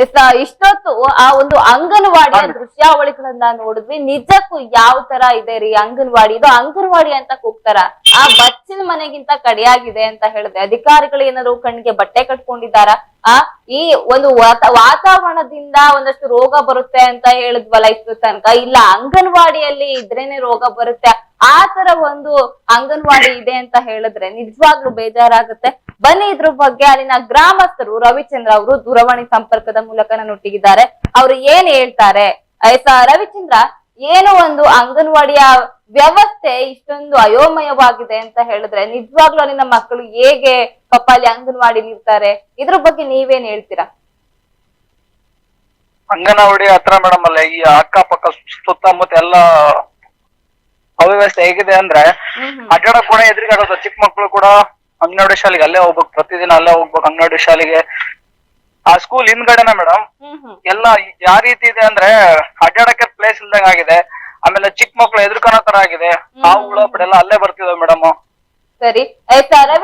S, ಇಷ್ಟೊತ್ತು ಆ ಒಂದು ಅಂಗನವಾಡಿ. ದೃಶ್ಯಾವಳಿಗಳನ್ನ ನೋಡಿದ್ವಿ. ನಿಜಕ್ಕೂ ಯಾವ ತರ ಇದೆ ರೀ ಅಂಗನವಾಡಿ? ಇದು ಅಂಗನವಾಡಿ ಅಂತ ಕೂಗ್ತಾರ. ಆ ಬಚ್ಚಿನ ಮನೆಗಿಂತ ಕಡಿಯಾಗಿದೆ ಅಂತ ಹೇಳಿದ್ರೆ ಅಧಿಕಾರಿಗಳು ಏನಾದ್ರು ಕಣ್ಣಿಗೆ ಬಟ್ಟೆ ಕಟ್ಕೊಂಡಿದ್ದಾರ? ಆ ಈ ಒಂದು ವಾತ- ವಾತಾವರಣದಿಂದ ಒಂದಷ್ಟು ರೋಗ ಬರುತ್ತೆ ಅಂತ ಹೇಳಿದ್ವಲ್ಲ ಇಷ್ಟು ತನಕ ಇಲ್ಲ ಅಂಗನವಾಡಿಯಲ್ಲಿ ಇದ್ರೇನೆ ರೋಗ ಬರುತ್ತೆ. ಆ ತರ ಒಂದು ಅಂಗನವಾಡಿ ಇದೆ ಅಂತ ಹೇಳಿದ್ರೆ ನಿಜವಾಗ್ಲೂ ಬೇಜಾರಾಗುತ್ತೆ. ಬನ್ನಿ ಇದ್ರ ಬಗ್ಗೆ ಅಲ್ಲಿನ ಗ್ರಾಮಸ್ಥರು ರವಿಚಂದ್ರ ಅವರು ದೂರವಾಣಿ ಸಂಪರ್ಕದ ಮೂಲಕ ನನ್ನೊಟ್ಟಿಗಿದ್ದಾರೆ ಅವ್ರು ಏನ್ ಹೇಳ್ತಾರೆ? ಆಯ್ತಾ ರವಿಚಂದ್ರ, ಏನು ಒಂದು ಅಂಗನವಾಡಿಯ ವ್ಯವಸ್ಥೆ ಇಷ್ಟೊಂದು ಅಯೋಮಯವಾಗಿದೆ ಅಂತ ಹೇಳಿದ್ರೆ ನಿಜವಾಗ್ಲೂ ಅಲ್ಲಿನ ಮಕ್ಕಳು ಹೇಗೆ ಪಾಪ ಅಲ್ಲಿ ಅಂಗನವಾಡಿ ಇರ್ತಾರೆ ಇದ್ರ ಬಗ್ಗೆ ನೀವೇನ್ ಹೇಳ್ತೀರಾ? ಅಂಗನವಾಡಿ ಹತ್ರ ಮೇಡಮ್ ಅಲ್ಲೇ ಈ ಅಕ್ಕಪಕ್ಕ ಸುತ್ತಮುತ್ತ ಎಲ್ಲ ಅವ್ಯವಸ್ಥೆ ಹೇಗಿದೆ ಅಂದ್ರೆ. ಅಡ್ಡಾಡಕ್ ಕೂಡ ಎದುರಿಗೆ ಆಗುತ್ತೆ ಚಿಕ್ಕ ಮಕ್ಳು ಕೂಡ ಅಂಗನವಾಡಿ ಶಾಲೆಗೆ ಅಲ್ಲೇ ಹೋಗ್ಬೇಕು. ಪ್ರತಿದಿನ ಅಲ್ಲೇ ಹೋಗ್ಬೇಕು ಅಂಗನವಾಡಿ ಶಾಲೆಗೆ. ಆ ಸ್ಕೂಲ್ ಹಿಂದ್ಗಡೆನೆ ಮೇಡಮ್ ಎಲ್ಲ ಯಾವ ರೀತಿ ಇದೆ ಅಂದ್ರೆ ಅಡ್ಡಾಡಕ್ಕೆ ಪ್ಲೇಸ್ ಇಲ್ದಂಗ ಆಗಿದೆ. ಆಮೇಲೆ ಚಿಕ್ಕ ಮಕ್ಳು ಎದುರ್ಕೊಳೋ ತರ ಆಗಿದೆ. ಹಾವು ಹುಳ ಅಲ್ಲೇ ಬರ್ತಿದಾವೆ ಮೇಡಮ್ ಸರಿ.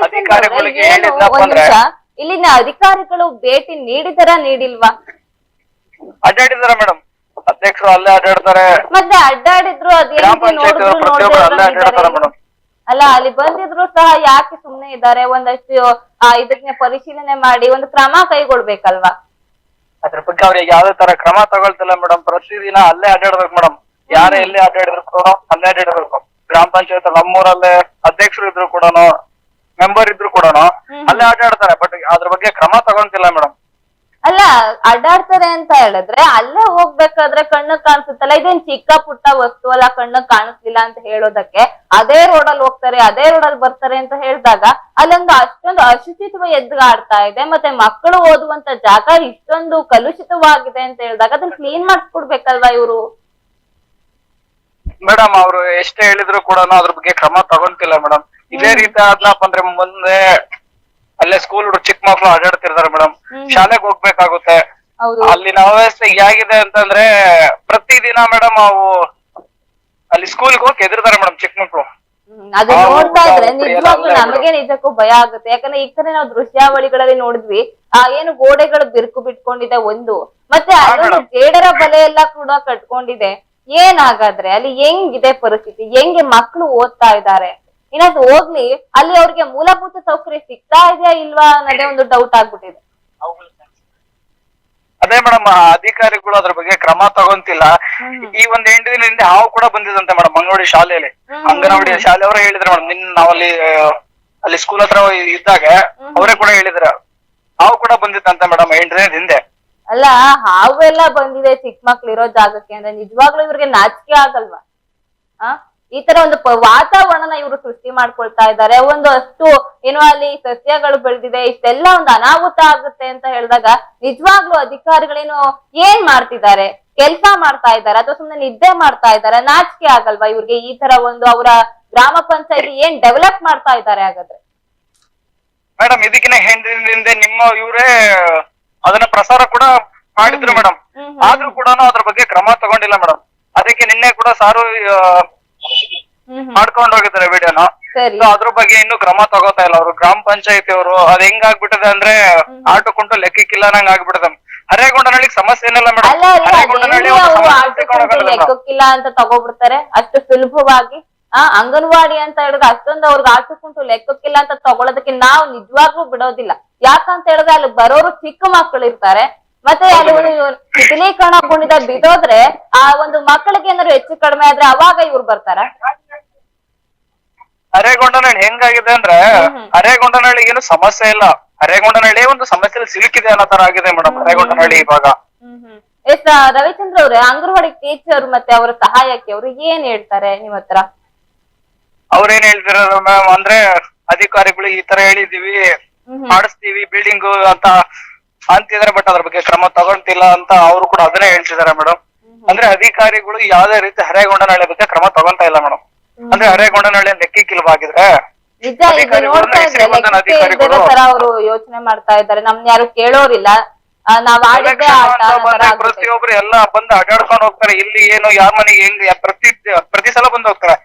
ಅಧಿಕಾರಿಗಳಿಗೆ ಏನು? ಹೇಳಿದ್ನಪ್ಪ ಅಂದ್ರೆ- ಇಲ್ಲಿನ ಅಧಿಕಾರಿಗಳು ಭೇಟಿ ನೀಡಿದರ ನೀಡಿಲ್ವಾ? ಅಡ್ಡಾಡಿದಾರ ಮೇಡಮ್ ಅಧ್ಯಕ್ಷರು ಅಲ್ಲೇ ಅಡ್ಡಾಡ್ತಾರೆ. ಮತ್ತೆ ಅಡ್ಡಾಡಿದ್ರು ಗ್ರಾಮ ಅದೇನಿದೆ ಪಂಚಾಯತ್ ನೋಡಿದ್ರು ಪ್ರತಿಯೊಬ್ಬರು ಅಲ್ಲೇ ಅಡ್ಡಾಡ್ತಾರೆ ಮೇಡಮ್ ಅಲ್ಲ ಅಲ್ಲಿ ಬಂದಿದ್ರು ಸಹ ಯಾಕೆ ಸುಮ್ನೆ ಇದ್ದಾರೆ? ಒಂದಷ್ಟು ಆ, ಇದಕ್ಕೆ ಪರಿಶೀಲನೆ ಮಾಡಿ ಒಂದು ಕ್ರಮ ಕೈಗೊಳ್ಬೇಕಲ್ವಾ? ಅದ್ರ ಬಗ್ಗೆ ಅವ್ರಿಗೆ ಯಾವ್ದೇ ತರ ಕ್ರಮ ತಗೊಳ್ತಿಲ್ಲ ಮೇಡಮ್. ಪ್ರತಿದಿನ ಅಲ್ಲೇ ಅಡ್ಡಾಡ್ಬೇಕು ಮೇಡಮ್. ಯಾರೇ ಎಲ್ಲಿ ಅಡ್ಡಾಡಿದ್ರು ಕೂಡ ಅಲ್ಲೇ ಅಡ್ಡಾಡ್ಬೇಕು. ಗ್ರಾಮ ಪಂಚಾಯತ್ ನಮ್ಮೂರಲ್ಲೇ ಅಧ್ಯಕ್ಷರು ಇದ್ರು ಕೂಡ ಮೆಂಬರ್ ಇದ್ರು ಕೂಡ ಅಲ್ಲೇ ಅಡ್ಡಾಡ್ತಾರೆ. ಬಟ್ ಅದ್ರ ಬಗ್ಗೆ ಕ್ರಮ ತಗೊಂತಿಲ್ಲ ಮೇಡಮ್. ಅಲ್ಲ, ಅಡ್ಡಾಡ್ತಾರೆ ಅಂತ ಹೇಳಿದ್ರೆ ಅಲ್ಲೇ ಹೋಗ್ಬೇಕಾದ್ರೆ ಕಣ್ಣು ಕಾಣಿಸುತ್ತಲ್ಲ, ಇದೇನ್ ಚಿಕ್ಕ ಪುಟ್ಟ ವಸ್ತು ಅಲ್ಲ, ಕಣ್ಣು ಕಾಣಿಸ್ಲಿಲ್ಲ ಅಂತ ಹೇಳೋದಕ್ಕೆ? ಅದೇ ರೋಡ್ ಅಲ್ಲಿ ಹೋಗ್ತಾರೆ, ಅದೇ ರೋಡ್ ಅಲ್ಲಿ ಬರ್ತಾರೆ ಅಂತ ಹೇಳಿದಾಗ ಅಲ್ಲೊಂದು ಅಷ್ಟೊಂದು ಅಶುಚಿತ್ವ ಎದ್ಗಾಡ್ತಾ ಇದೆ, ಮತ್ತೆ ಮಕ್ಕಳು ಓದುವಂತ ಜಾಗ ಇಷ್ಟೊಂದು ಕಲುಷಿತವಾಗಿದೆ ಅಂತ ಹೇಳಿದಾಗ ಅದನ್ನ ಕ್ಲೀನ್ ಮಾಡಿಸ್ಕೊಡ್ಬೇಕಲ್ವಾ ಇವರು? ಮೇಡಮ್ ಅವರು ಎಷ್ಟೇ ಹೇಳಿದ್ರು ಕೂಡ ಅದ್ರ ಬಗ್ಗೆ ಕ್ರಮ ತಗೊಂತಿಲ್ಲ ಮೇಡಮ್ ಇದೇ ರೀತಿ ಆದ್ನಪ್ಪ ಅಂದ್ರೆ ಮುಂದೆ ಅಲ್ಲೇ ಸ್ಕೂಲ್ ಹುಡುಗ ಚಿಕ್ಕ ಮಕ್ಳು ಆಡಾಡ್ತಿರ್ತಾರೆ ಮೇಡಮ್. ಶಾಲೆಗೆ ಹೋಗ್ಬೇಕಾಗುತ್ತೆ. ಅಲ್ಲಿನ ಅವ್ಯವಸ್ಥೆ ಹೇಗಿದೆ ಅಂತಂದ್ರೆ ಪ್ರತಿದಿನ ಮೇಡಮ್ ಅವು ಅಲ್ಲಿ ಸ್ಕೂಲ್ಗೆ ಹೋಗಿ ಎದುರ್ತಾರೆ ಮೇಡಮ್ ಚಿಕ್ಕ ಮಕ್ಳು. ಅದು ನೋಡ್ತಾ ಇದ್ರೆ ನಿಜವಾಗ್ಲೂ ನಮಗೆ ನಿಜಕ್ಕೂ ಭಯ ಆಗುತ್ತೆ. ಯಾಕಂದ್ರೆ ಈ ಕಡೆ ನಾವು ದೃಶ್ಯಾವಳಿಗಳಲ್ಲಿ ನೋಡಿದ್ವಿ ಆ ಏನು ಗೋಡೆಗಳು ಬಿರುಕು ಬಿಟ್ಕೊಂಡಿದೆ ಒಂದು. ಮತ್ತೆ ಅದೊಂದು. ಜೇಡರ ಬಲೆ ಎಲ್ಲ ಕೂಡ ಕಟ್ಕೊಂಡಿದೆ. ಏನಾಗಾದ್ರೆ ಅಲ್ಲಿ ಹೆಂಗಿದೆ ಪರಿಸ್ಥಿತಿ? ಹೆಂಗೆ ಮಕ್ಕಳು ಓದ್ತಾ ಇದ್ದಾರೆ? ಇನ್ನದು ಹೋಗ್ಲಿ ಅಲ್ಲಿ ಅವ್ರಿಗೆ ಮೂಲಭೂತ ಸೌಕರ್ಯ ಸಿಗ್ತಾ ಇದೆಯಾ ಇಲ್ವಾ ಅನ್ನೋದೇ ಒಂದು ಡೌಟ್ ಆಗ್ಬಿಟ್ಟಿದೆ. ಅದೇ ಮೇಡಮ್ ಅಧಿಕಾರಿಗಳು ಅದ್ರ ಬಗ್ಗೆ ಕ್ರಮ ತಗೊಂತಿಲ್ಲ. ಈ ಒಂದ್ ಎಂಟು ದಿನ ಹಿಂದೆ ಹಾವು ಕೂಡ ಬಂದಿದಂತೆ ಮೇಡಮ್ ಅಂಗನವಾಡಿ ಶಾಲೆಯಲ್ಲಿ. ಅಂಗನವಾಡಿ ಶಾಲೆ ಅವರೇ ಹೇಳಿದ್ರು ಮೇಡಮ್ ನಿನ್ ನಾವಲ್ಲಿ ಅಲ್ಲಿ ಸ್ಕೂಲ್ ಹತ್ರ ಇದ್ದಾಗ ಅವರೇ ಕೂಡ ಹೇಳಿದ್ರ. ಹಾವು ಕೂಡ ಬಂದಿತ್ತಂತೆ ಮೇಡಮ್ ಎಂಟು ದಿನ ಹಿಂದೆ. ಅಲ್ಲ ಹಾವು ಎಲ್ಲ ಬಂದಿದೆ ಚಿಕ್ಕ ಮಕ್ಳು ಇರೋ ಜಾಗಕ್ಕೆ ಅಂದ್ರೆ ನಿಜವಾಗ್ಲೂ ಇವ್ರಿಗೆ ನಾಚಿಕೆ ಆಗಲ್ವಾ? ಆ? ಈ ತರ ಒಂದು ವಾತಾವರಣನ ಇವರು ಸೃಷ್ಟಿ ಮಾಡ್ಕೊಳ್ತಾ ಇದ್ದಾರೆ. ಒಂದು ಅಷ್ಟು ಏನೋ ಅಲ್ಲಿ ಸಸ್ಯಗಳು ಬೆಳೆದಿದೆ ಇಷ್ಟೆಲ್ಲ ಒಂದು ಅನಾಹುತ ಆಗುತ್ತೆ ಅಂತ ಹೇಳಿದಾಗ ನಿಜವಾಗ್ಲೂ ಅಧಿಕಾರಿಗಳೇನು ಏನ್ ಮಾಡ್ತಿದ್ದಾರೆ? ಕೆಲ್ಸ ಮಾಡ್ತಾ ಇದ್ದಾರೆ ಅಥವಾ ಸುಮ್ಮನೆ ನಿದ್ದೆ ಮಾಡ್ತಾ ಇದ್ದಾರೆ ನಾಚಿಕೆ ಆಗಲ್ವಾ ಇವ್ರಿಗೆ ಈ ತರ ಒಂದು ಅವರ ಗ್ರಾಮ ಪಂಚಾಯತಿ ಏನ್ ಡೆವಲಪ್ ಮಾಡ್ತಾ ಇದ್ದಾರೆ ಹಾಗಾದ್ರೆ? ಮೇಡಮ್ ಇದಕ್ಕಿನ ಹಿಂದಿನಿಂದ ಹಿಂದೆ ನಿಮ್ಮ ಇವರೇ ಅದನ್ನ ಪ್ರಸಾರ ಕೂಡ ಮಾಡಿದ್ರು ಮೇಡಮ್. ಆದ್ರೂ ಕೂಡ ಅದ್ರ ಬಗ್ಗೆ ಕ್ರಮ ತಗೊಂಡಿಲ್ಲ ಮೇಡಮ್. ಅದಕ್ಕೆ ನಿನ್ನೆ ಕೂಡ ಸಾರು ಮಾಡ್ಕೊಂಡು ಹೋಗಿದ್ದಾರೆ ವಿಡಿಯೋನ. ಸರಿ. ಅದ್ರ ಬಗ್ಗೆ ಇನ್ನು ಕ್ರಮ ತಗೋತಾ ಇಲ್ಲ ಅವರು. ಗ್ರಾಮ ಪಂಚಾಯತಿ ಅವರು ಅದ್ ಹೆಂಗಾಗ್ಬಿಟ್ಟಿದೆ ಅಂದ್ರೆ ಆಟೋ ಕುಂಟು ಲೆಕ್ಕಕ್ಕಿಲ್ಲ ನಂಗ್ ಆಗ್ಬಿಟ್ಟಿದೆ. ಹರೇಗೊಂಡನಹಳ್ಳಿಗೆ ಸಮಸ್ಯೆ ಏನಿಲ್ಲ ಮೇಡಮ್. ಅಲ್ಲ ಅಲ್ಲ ಅದೇನು ಅವ್ರು ಆಟೋ ಸಿಕ್ಕೊಂಡೋಗಲ್ಲ ಮೇಡಮ್. ಲೆಕ್ಕಕ್ಕಿಲ್ಲ ಅಂತ ತಗೋಬಿಡ್ತಾರೆ. ಅಷ್ಟು ಸುಲಭವಾಗಿ ಆ ಅಂಗನವಾಡಿ ಅಂತ ಹೇಳಿದ್ರೆ ಅಷ್ಟೊಂದು ಅವ್ರಿಗೆ ಆಟಕ್ಕುಂಟು ಲೆಕ್ಕಕ್ಕಿಲ್ಲ ಅಂತ ತಗೊಳೋದಕ್ಕೆ ನಾವು ನಿಜವಾಗ್ಲೂ ಬಿಡೋದಿಲ್ಲ. ಯಾಕಂತ ಹೇಳಿದ್ರೆ ಅಲ್ಲಿ ಬರೋರು ಚಿಕ್ಕ ಮಕ್ಕಳು ಇರ್ತಾರೆ. ಮತ್ತೆ ಅಲ್ಲಿ ಶಿಥಿಲೀಕರಣ ಶಿಥಿಲೀಕರಣಗೊಂಡಿದ ಬಿದ್ದೋದ್ರೆ ಆ ಒಂದು ಮಕ್ಕಳಿಗೆ ಏನಾದ್ರು ಹೆಚ್ಚು ಕಡಿಮೆ ಆದ್ರೆ ಅವಾಗ ಇವ್ರು ಬರ್ತಾರ. ಹರೇಗೊಂಡನಹಳ್ಳಿ ಹೆಂಗಾಗಿದೆ ಅಂದ್ರೆ ಹ್ಮ್. ಏನು ಸಮಸ್ಯೆ ಇಲ್ಲ. ಅರೇಗೊಂಡನಹಳ್ಳಿ ಒಂದು ಸಮಸ್ಯೆ ಸಿಲುಕಿದೆ ಅನ್ನೋ ತರ ಆಗಿದೆ ಮೇಡಮ್ ಅರೇಗೊಂಡನಹಳ್ಳಿ ಇವಾಗ. ಎಸ್ ರವಿಚಂದ್ರ ಅವ್ರೆ ಅಂಗನವಾಡಿ ಟೀಚರ್ ಮತ್ತೆ ಅವರ ಸಹಾಯಕ್ಕೆ ಅವರು ಏನ್ ಹೇಳ್ತಾರೆ ನಿಮ್ ಹತ್ರ? ಅವ್ರೇನ್ ಹೇಳ್ತಿರೋದು ಮ್ಯಾಮ್ ಅಂದ್ರೆ ಅಧಿಕಾರಿಗಳು ಈ ತರ ಹೇಳಿದೀವಿ. ಮಾಡಿಸ್ತೀವಿ ಬಿಲ್ಡಿಂಗ್ ಅಂತ ಅಂತಿದಾರೆ ಬಟ್ ಅದ್ರ ಬಗ್ಗೆ ಕ್ರಮ ತಗೊಂತಿಲ್ಲ ಅಂತ ಅವರು ಕೂಡ ಅದನ್ನೇ ಹೇಳ್ತಿದಾರೆ ಮೇಡಮ್ ಅಂದ್ರೆ ಅಧಿಕಾರಿಗಳು ಯಾವ್ದೇ ರೀತಿ ಹರೇಗೊಂಡನಹಳ್ಳಿ ಬಗ್ಗೆ ಕ್ರಮ ತಗೊಂತ ಇಲ್ಲ ಮೇಡಮ್ ಅಂದ್ರೆ ಅರೇಗೊಂಡನಹಳ್ಳಿ ಲೆಕ್ಕಿಕ್ಕಿಲ್ವಾಗಿದ್ರೆ ನಿಜ ಇದು ಅಧಿಕಾರಿಗಳು ನೋಡ್ತಾ ಹೆಸರು ಇದ್ರೆ ಲೆಕ್ಕಕ್ಕೆ ಇಲ್ದಿರೋ ಅಧಿಕಾರಿಗಳು. ತರ ಅವರು ಯೋಚನೆ ಮಾಡ್ತಾ ಇದ್ದಾರೆ. ನಮ್ನ ಯಾರು ಕೇಳೋರಿಲ್ಲ. ಆ, ನಾವ್ ಆಡಿದ್ದೇ Election ಆಟ ಅಂತ ಅನ್ನೋ ತರ ಆಗ್ಬಿಟ್ಟಿದೆ. ಪ್ರತಿಯೊಬ್ರು ಎಲ್ಲ ಬಂದು ಅಡ್ಡಾಡ್ಕೊಂಡು ಹೋಗ್ತಾರೆ. ಇಲ್ಲಿ ಏನು ಯಾರ ಮನೆಗೆ ಹೆಂಗ್ ಯಾ- ಪ್ರತಿ ಪ್ರತಿ ಸಲ ಬಂದು ಹೋಗ್ತಾರೆ.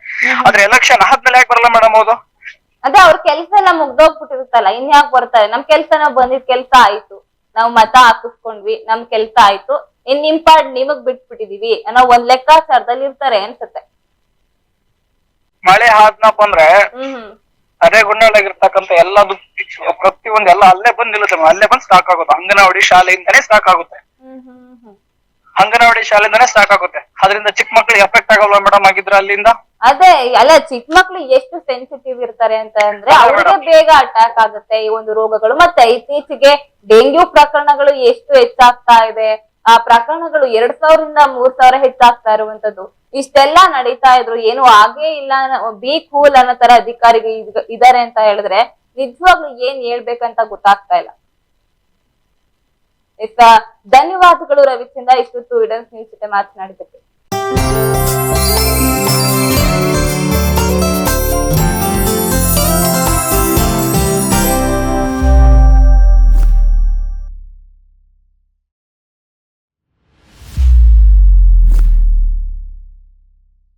ಆದ್ರೆ ಎಲೆಕ್ಷನ್ ಆದ್ಮೇಲೆ ಯಾಕೆ ಬರಲ್ಲ ಮೇಡಮ್ ಹೌದು ಅದೇ ಅವ್ರ ಕೆಲ್ಸ ಎಲ್ಲ ಮುಗ್ದೋಗ್ಬಿಟ್ಟಿರುತ್ತಲ್ಲ ಇನ್ ಯಾಕೆ ಬರ್ತಾರೆ? ನಮ್ ಕೆಲ್ಸ ನಾವ್ ಬಂದಿದ್ ಕೆಲ್ಸ ಆಯ್ತು. ನಾವ್ ಮತ ಹಾಕಿಸ್ಕೊಂಡ್ವಿ ನಮ್ ಕೆಲ್ಸ ಆಯ್ತು. ಇನ್ ನಿಮ್ ಪಾಡ್ ನಿಮಗ್ ಬಿಟ್ಬಿಟ್ಟಿದೀವಿ ಅನ್ನೋ ಒಂದ್ ಲೆಕ್ಕಾಚಾರದಲ್ಲಿ ಇರ್ತಾರೆ ಅನ್ಸುತ್ತೆ. ಮಳೆ ಆದ್ನಪ್ಪ ಅಂದ್ರೆ ಅದೇ ಹ್ಮ್ ಅರೆ ಗುಂಡಾಗಿರ್ತಕ್ಕಂಥ ಎಲ್ಲದು ಪ್ರತಿಯೊಂದು ಎಲ್ಲ ಅಲ್ಲೇ ಬಂದ್ ನಿಲ್ಲುತ್ತೆ ಅಲ್ಲೇ ಬಂದ್ ಸ್ಟಾಕ್ ಆಗುತ್ತೆ. ಅಂಗನವಾಡಿ ಶಾಲೆಯಿಂದಾನೇ ಸ್ಟಾಕ್ ಆಗುತ್ತೆ. ಅಂಗನವಾಡಿ ಶಾಲೆಯಿಂದಾನೇ ಸ್ಟಾಕ್ ಆಗುತ್ತೆ. ಅದರಿಂದ ಚಿಕ್ಕ ಮಕ್ಳಿಗೆ ಎಫೆಕ್ಟ್ ಆಗಲ್ವಾ ಮೇಡಮ್ ಆಗಿದ್ರೆ ಅಲ್ಲಿಂದ? ಅದೇ ಅಲ್ಲ ಚಿಕ್ಕ ಮಕ್ಳು ಎಷ್ಟು ಸೆನ್ಸಿಟಿವ್ ಇರ್ತಾರೆ ಅಂತ ಅಂದ್ರೆ ಅವ್ರಿಗೆ ಬೇಗ ಅಟ್ಯಾಕ್ ಆಗುತ್ತೆ ಈ ಒಂದು ರೋಗಗಳು. ಮತ್ತೆ ಇತ್ತೀಚೆಗೆ ಡೆಂಗ್ಯೂ ಪ್ರಕರಣಗಳು ಎಷ್ಟು ಹೆಚ್ಚಾಗ್ತಾ ಇದೆ. ಆ ಪ್ರಕರಣಗಳು ಎರಡ್ ಸಾವಿರದಿಂದ ಮೂರ್ ಸಾವಿರ ಹೆಚ್ಚಾಗ್ತಾ ಇರುವಂತದ್ದು. ಇಷ್ಟೆಲ್ಲಾ ನಡೀತಾ ಇದ್ರು, ಏನು ಆಗೇ ಇಲ್ಲ ಬಿ ಕೂಲ್ ಅನ್ನೋ ತರ ಅಧಿಕಾರಿಗಳು ಇದ್- ಇದಾರೆ ಅಂತ ಹೇಳಿದ್ರೆ ನಿಜವಾಗ್ಲು ಏನ್ ಹೇಳ್ಬೇಕಂತ ಗೊತ್ತಾಗ್ತಾ ಇಲ್ಲ. ಇತ್ತ ಧನ್ಯವಾದಗಳು ರವಿಚಂದ್ರ, ಇಷ್ಟೊತ್ತು ಇಡನ್ಸ್ ನ್ಯೂಸ್ ಜೊತೆ ಮಾತನಾಡಿದ್ದಕ್ಕೆ.